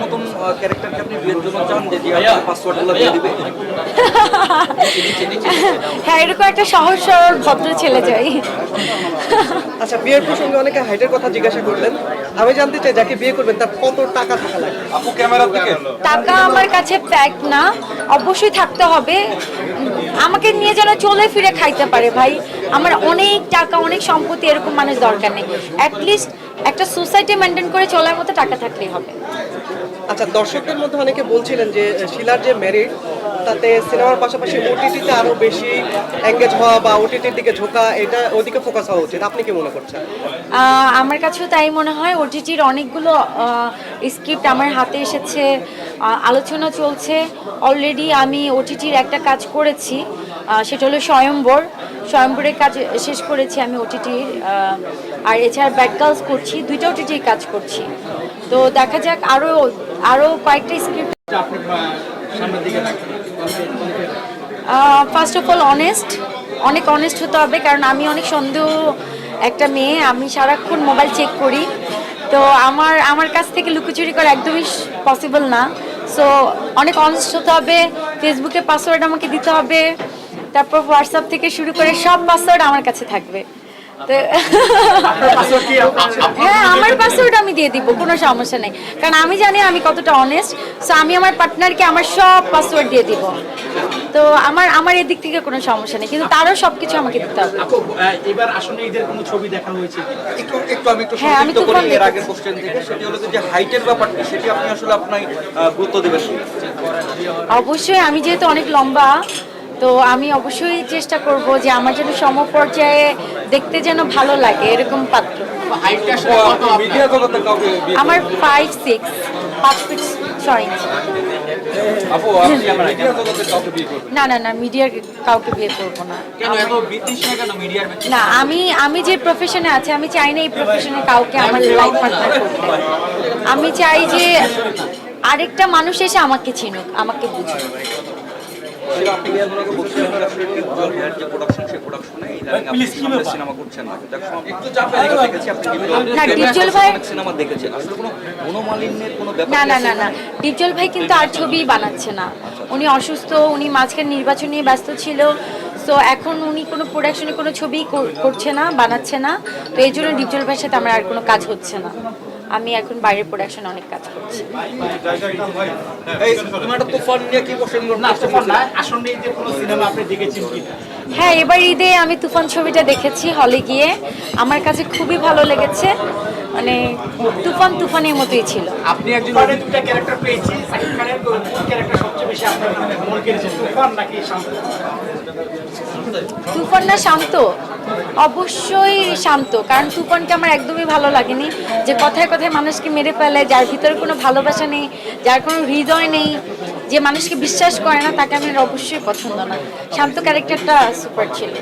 মতন ক্যারেক্টারকে আপনি বিয়ের জন্য চান যে পাসওয়ার্ডগুলো দিয়ে দিবে? হ্যাঁ এরকম একটা সহজ সরল ভদ্র ছেলে চাই। আচ্ছা বিয়ের প্রসঙ্গে অনেকে হাইটের কথা জিজ্ঞাসা করলেন। আমি জানতে চাই যাকে বিয়ে করবেন তার কত টাকা থাকা লাগবে? আপু ক্যামেরার দিকে। টাকা আমার কাছে ফ্যাক্ট না অবশ্যই থাকতে হবে। আমাকে নিয়ে যেন চলে ফিরে খাইতে পারে ভাই। আমার অনেক টাকা অনেক সম্পত্তি এরকম মানুষ দরকার নেই। অ্যাটলিস্ট একটা সোসাইটি মেনটেন করে চলার মতো টাকা থাকলেই হবে। আচ্ছা দর্শকদের মধ্যে অনেকে বলছিলেন যে শিলার যে মেরিট তাতে সিনেমার পাশাপাশি ওটিটিতে আরও বেশি এঙ্গেজ হওয়া বা ওটিটির দিকে ঝোঁকা এটা ওদিকে ফোকাস হওয়া উচিত। আপনি কি মনে করছেন? আমার কাছেও তাই মনে হয়। ওটিটির অনেকগুলো স্ক্রিপ্ট আমার হাতে এসেছে আলোচনা চলছে। অলরেডি আমি ওটিটির একটা কাজ করেছি সেটা হলো স্বয়ম্বর। স্বয়ম্বরের কাজ শেষ করেছি আমি ওটিটির আর এছাড়া ব্যাড গার্লস করছি। দুইটা ওটিটির কাজ করছি। তো দেখা যাক আরও আরও কয়েকটা script first of all honest অনেক অনেস্ট হতে হবে, কারণ আমি অনেক সন্দেহ একটা মেয়ে। আমি সারাক্ষণ মোবাইল চেক করি। তো আমার আমার কাছ থেকে লুকোচুরি করা একদমই পসিবল না। সো অনেক অনেস্ট হতে হবে। ফেসবুকে পাসওয়ার্ড আমাকে দিতে হবে। তারপর হোয়াটসঅ্যাপ থেকে শুরু করে সব পাসওয়ার্ড আমার কাছে থাকবে। তো হ্যাঁ আমার পাসওয়ার্ড আমি দিয়ে দিব কোনো সমস্যা নেই। কারণ আমি জানি আমি কতটা অনেস্ট সো আমি আমার পার্টনারকে আমার সব পাসওয়ার্ড দিয়ে দিব। তো আমার আমার এদিক থেকে কোনো সমস্যা নেই কিন্তু তারও সব কিছু আমাকে দিতে হবে। এবার আসলে ঈদের কোনো ছবি দেখা হয়েছে একটু একটু আমি একটু হ্যাঁ, আমি সংক্ষিপ্ত করি এর। আগের কোশ্চেন থেকে সেটি হলো যে হাইটের ব্যাপারটি সেটি আপনি আসলে আপনার গুরুত্ব দেবেন। অবশ্যই আমি যেহেতু অনেক লম্বা তো আমি অবশ্যই চেষ্টা করব যে আমার যেন সমপর্যায়ে দেখতে যেন ভালো লাগে এরকম পাত্র। আমার ফাইভ সিক্স পাঁচ ফিট ছয় ইঞ্চি না না না মিডিয়ার কাউকে বিয়ে করব না। কেন এত বিতৃষ্ণা কেন মিডিয়ার না আমি আমি যে প্রফেশনে আছি আমি চাই না এই প্রফেশনে কাউকে আমার লাইফ পার্টনার করতে। আমি চাই যে আরেকটা মানুষ এসে আমাকে চিনুক আমাকে বুঝুক। না? না, ডিপজল ভাই- সিনেমা দেখেছেন। আসলে কোনো মনোমালিন্যের কোনো ব্যাপার না না কি না ডিপজল ভাই কিন্তু আর ছবি বানাচ্ছে না। উনি অসুস্থ উনি মাঝখানে নির্বাচন নিয়ে ব্যস্ত ছিল। সো এখন উনি কোনো প্রোডাকশনে কোনো ছবি করছে না বানাচ্ছে না। তো এই জন্য ডিপজল ভাইয়ের সাথে আমার আর কোনো কাজ হচ্ছে না। আমি এখন বাইরের প্রোডাকশন অনেক কাজ করছি। এই তুমি একটা তুফান নিয়ে কি কোশ্চেন না তখন না আসলে ঈদের কোনো সিনেমা আপনি দেখেছেন কি হ্যাঁ এবার ঈদে আমি তুফান ছবিটা দেখেছি হলে গিয়ে। আমার কাছে খুবই ভালো লেগেছে। মানে তুফান তুফানের মতোই ছিল। আপনি একজন দুটা ক্যারেক্টার পেয়েছি সাকিব খানের কোন ক্যারেক্টার সবচেয়ে বেশি আপনার মন কেড়েছে তুফান নাকি শান্ত? তুফান না শান্ত? অবশ্যই শান্ত, কারণ সুপনকে আমার একদমই ভালো লাগেনি। যে কথায় কথায় মানুষকে মেরে ফেলে, যার ভিতরে কোনো ভালোবাসা নেই, যার কোনো হৃদয় নেই, যে মানুষকে বিশ্বাস করে না, তাকে আমার অবশ্যই পছন্দ না। শান্ত ক্যারেক্টারটা সুপার ছিল।